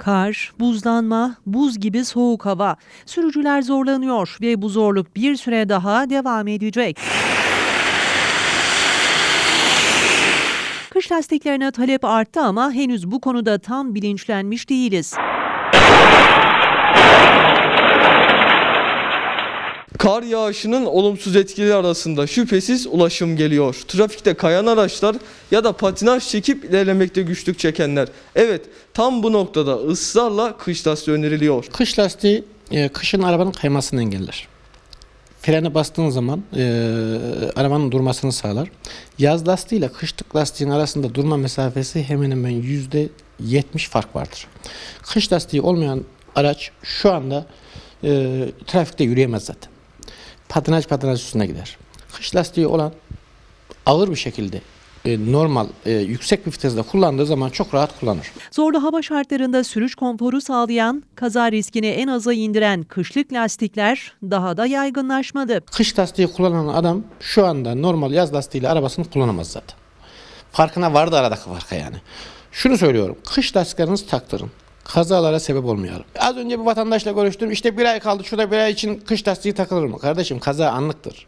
Kar, buzlanma, buz gibi soğuk hava. Sürücüler zorlanıyor ve bu zorluk bir süre daha devam edecek. Kış lastiklerine talep arttı ama henüz bu konuda tam bilinçlenmiş değiliz. Kar yağışının olumsuz etkileri arasında şüphesiz ulaşım geliyor. Trafikte kayan araçlar ya da patinaj çekip ilerlemekte güçlük çekenler. Evet tam bu noktada ısrarla kış lastiği öneriliyor. Kış lastiği e, kışın arabanın kaymasını engeller. Frene bastığın zaman e, arabanın durmasını sağlar. Yaz lastiği ile kışlık lastiğin arasında durma mesafesi hemen hemen yüzde 70 fark vardır. Kış lastiği olmayan araç şu anda e, trafikte yürüyemez zaten. Patinaj patinaj üstüne gider. Kış lastiği olan ağır bir şekilde e, normal e, yüksek bir vitesde kullandığı zaman çok rahat kullanır. Zorlu hava şartlarında sürüş konforu sağlayan, kaza riskini en aza indiren kışlık lastikler daha da yaygınlaşmadı. Kış lastiği kullanan adam şu anda normal yaz lastiğiyle arabasını kullanamaz zaten. Farkına vardı aradaki farka yani. Şunu söylüyorum. Kış lastiklerinizi taktırın. Kazalara sebep olmayalım. Az önce bir vatandaşla görüştüm. İşte bir ay kaldı. Şurada bir ay için kış lastiği takılır mı? Kardeşim kaza anlıktır.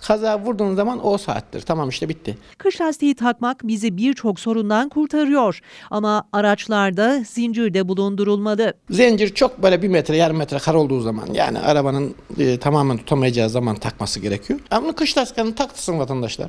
Kaza vurduğun zaman o saattir. Tamam işte bitti. Kış lastiği takmak bizi birçok sorundan kurtarıyor. Ama araçlarda zincirde bulundurulmalı. Zincir çok böyle bir metre yarım metre kar olduğu zaman yani arabanın e, tamamen tutamayacağı zaman takması gerekiyor. Ama kış lastiklerini taktırsın vatandaşlar.